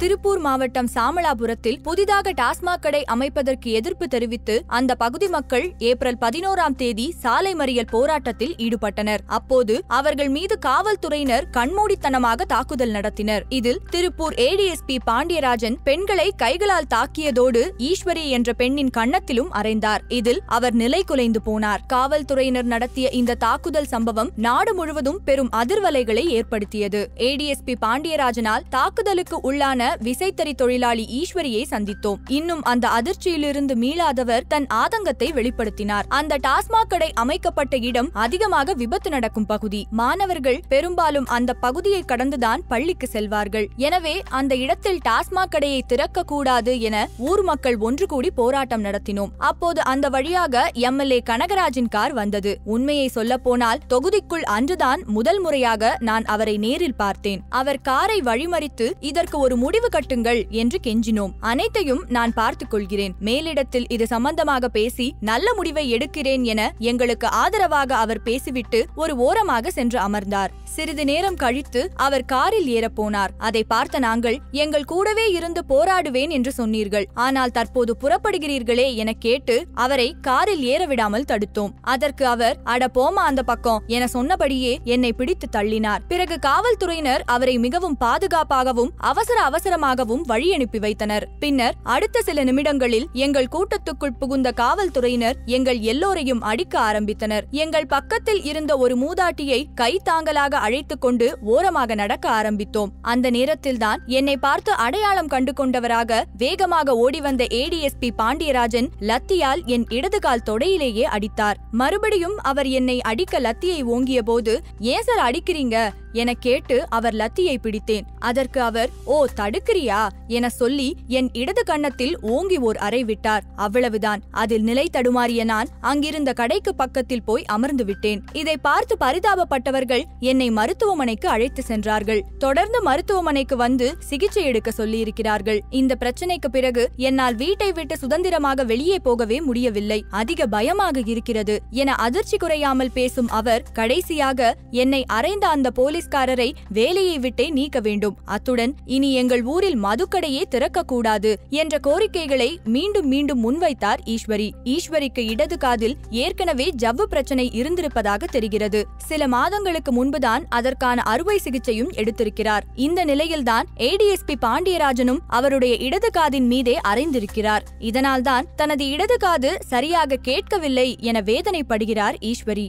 திருப்பூர் மாவட்டம் சாமலாபுரத்தில் புதிதாக டாஸ்மாக் கடை அமைப்பதற்கு எதிர்ப்பு தெரிவித்து அந்த பகுதி மக்கள் ஏப்ரல் பதினோராம் தேதி சாலை மறியல் போராட்டத்தில் ஈடுபட்டனர். அப்போது அவர்கள் மீது காவல்துறையினர் கண்மூடித்தனமாக தாக்குதல் நடத்தினர். இதில் திருப்பூர் ஏடிஎஸ்பி பாண்டியராஜன் பெண்களை கைகளால் தாக்கியதோடு ஈஸ்வரி என்ற பெண்ணின் கன்னத்திலும் அறைந்தார். இதில் அவர் நிலை குலைந்து போனார். காவல்துறையினர் நடத்திய இந்த தாக்குதல் சம்பவம் நாடு முழுவதும் பெரும் அதிர்வலைகளை ஏற்படுத்தியது. ஏடிஎஸ்பி பாண்டியராஜனால் தாக்குதலுக்கு உள்ளான விசைத்தறி தொழிலாளி ஈஸ்வரியை சந்தித்தோம். இன்னும் அந்த அதிர்ச்சியிலிருந்து மீளாதவர் தன் ஆதங்கத்தை வெளிப்படுத்தினார். அந்த டாஸ்மாக் கடை அமைக்கப்பட்ட இடம் அதிகமாக விபத்து நடக்கும் பகுதி. மாணவர்கள் பெரும்பாலும் அந்த பகுதியை கடந்துதான் பள்ளிக்கு செல்வார்கள். எனவே அந்த இடத்தில் டாஸ்மாக் கடையை திறக்க கூடாது என ஊர் மக்கள் ஒன்று கூடி போராட்டம் நடத்தினோம். அப்போது அந்த வழியாக எம்எல்ஏ கனகராஜின் கார் வந்தது. உண்மையை சொல்ல போனால் தொகுதிக்குள் அன்றுதான் முதல் முறையாக நான் அவரை நேரில் பார்த்தேன். அவர் காரை வழிமறித்து இதற்கு ஒரு முடிவு கட்டுங்கள் என்று கெஞ்சினோம். அனைத்தையும் நான் பார்த்துக் கொள்கிறேன். மேலிடத்தில் இது சம்பந்தமாக பேசி நல்ல முடிவை எடுக்கிறேன் என எங்களுக்கு ஆதரவாக அவர் பேசிவிட்டு ஒரு ஓரமாக சென்று அமர்ந்தார். சிறிது நேரம் கழித்து அவர் காரில் ஏறப்போனார். அதை பார்த்த நாங்கள் எங்கள் கூடவே இருந்து போராடுவேன் என்று சொன்னீர்கள். ஆனால் தற்போது புறப்படுகிறீர்களே என கேட்டு அவரை காரில் ஏற விடாமல் தடுத்தோம். அதற்கு அவர் அட போமா அந்த பக்கம் என சொன்னபடியே என்னை பிடித்து தள்ளினார். பிறகு காவல்துறையினர் அவரை மிகவும் பாதுகாப்பாகவும் அவசர அவசரமாகவும் வழி அனுப்பி வைத்தனர். பின்னர் அடுத்த சில நிமிடங்களில் எங்கள் கூட்டத்துக்குள் புகுந்த காவல்துறையினர் எங்கள் எல்லோரையும் அடிக்க ஆரம்பித்தனர். எங்கள் பக்கத்தில் இருந்த ஒரு மூதாட்டியை கை தாங்கலாக அழைத்துக் கொண்டு ஓரமாக நடக்க ஆரம்பித்தோம். அந்த நேரத்தில்தான் என்னை பார்த்து அடையாளம் கண்டு கொண்டவராக வேகமாக ஓடி வந்த ஏடிஎஸ்பி பாண்டியராஜன் லத்தியால் என் இடது கால் தொடையிலேயே அடித்தார். மறுபடியும் அவர் என்னை அடிக்க லத்தியை ஓங்கிய போது ஏன் சார் அடிக்கிறீங்க? என கேட்டு அவர் லத்தியை பிடித்தேன். அதற்கு அவர் ஓ தடுக்கிறியா? என சொல்லி என் இடது கன்னத்தில் ஓங்கி ஓர் அறை விட்டார். அவ்வளவுதான். அதில் நிலை தடுமாறிய நான் அங்கிருந்த கடைக்கு பக்கத்தில் போய் அமர்ந்து விட்டேன். இதை பார்த்து பரிதாபப்பட்டவர்கள் என்னை மருத்துவமனைக்கு அழைத்து சென்றார்கள். தொடர்ந்து மருத்துவமனைக்கு வந்து சிகிச்சை எடுக்க சொல்லியிருக்கிறார்கள். இந்த பிரச்சனைக்கு பிறகு என்னால் வீட்டை விட்டு சுதந்திரமாக வெளியே போகவே முடியவில்லை. அதிக பயமாக இருக்கிறது. என அதிர்ச்சி குறையாமல் பேசும் அவர் கடைசியாக என்னை அறைந்த அந்த போலீஸ் போலீஸ்காரரை வேலையை விட்டே நீக்க வேண்டும். அத்துடன் இனி எங்கள் ஊரில் மதுக்கடையே திறக்கக்கூடாது என்ற கோரிக்கைகளை மீண்டும் மீண்டும் முன்வைத்தார் ஈஸ்வரி. ஈஸ்வரிக்கு இடது காதில் ஏற்கனவே ஜவ்வு பிரச்சனை இருந்திருப்பதாக தெரிகிறது. சில மாதங்களுக்கு முன்புதான் அதற்கான அறுவை சிகிச்சையும் எடுத்திருக்கிறார். இந்த நிலையில்தான் ஏடிஎஸ்பி பாண்டியராஜனும் அவருடைய இடது காதின் மீதே அறைந்திருக்கிறார். இதனால்தான் தனது இடது காது சரியாக கேட்கவில்லை என வேதனைப்படுகிறார் ஈஸ்வரி.